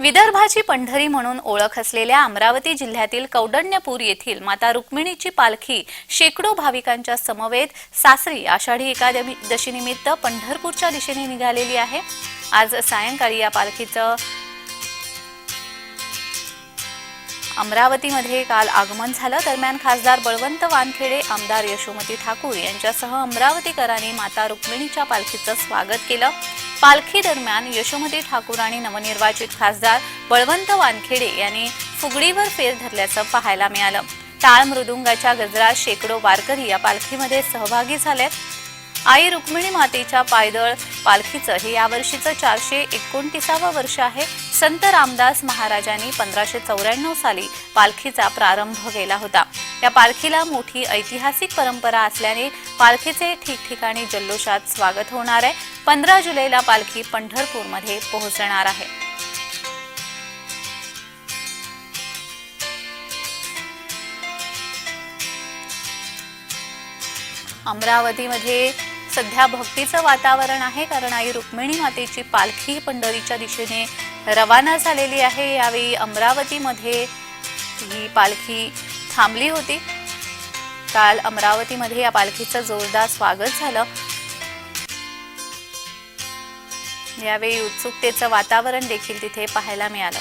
विदर्भाची पंढरी म्हणून ओळख असलेल्या अमरावती जिल्ह्यातील कौडण्यपूर येथील माता रुक्मिणीची पालखी शेकडो भाविकांच्या समवेत सासरी आषाढी एकादशीनिमित्त पंढरपूरच्या दिशेने निघालेली आहे. आज सायंकाळी या पालखीचं अमरावतीमध्ये काल आगमन झालं. दरम्यान खासदार बळवंत वानखेडे आमदार यशोमती ठाकूर यांच्यासह अमरावतीकरांनी माता रुक्मिणीच्या पालखीचं स्वागत केलं. पालखी दरम्यान यशोमती ठाकूर आणि नवनिर्वाचित खासदार बळवंत वानखेडे यांनी फुगडीवर फेर धरल्याचं पाहायला मिळालं. टाळ मृदुंगाच्या गजरात शेकडो वारकरी या पालखीमध्ये सहभागी झालेत. आई रुक्मिणी मातेच्या पायदळ पालखीचं हे यावर्षीचं चारशे एकोणतीसावं वर्ष आहे. संत रामदास महाराजांनी पंधराशे चौऱ्याण्णव साली पालखीचा प्रारंभ केला होता. या पालखीला मोठी ऐतिहासिक परंपरा असल्याने पालखीचे ठिकठिकाणी जल्लोषात स्वागत होणार आहे. पंधरा जुलैला पालखी पंढरपूरमध्ये पोहोचणार आहे. अमरावतीमध्ये सध्या भक्तीचं वातावरण आहे कारण आई रुक्मिणी मातेची पालखी पंढरीच्या दिशेने रवाना झालेली आहे. यावेळी अमरावतीमध्ये ही पालखी थांबली होती. काल अमरावतीमध्ये या पालखीचं जोरदार स्वागत झालं. यावेळी उत्सुकतेचं वातावरण देखील तिथे पाहायला मिळालं.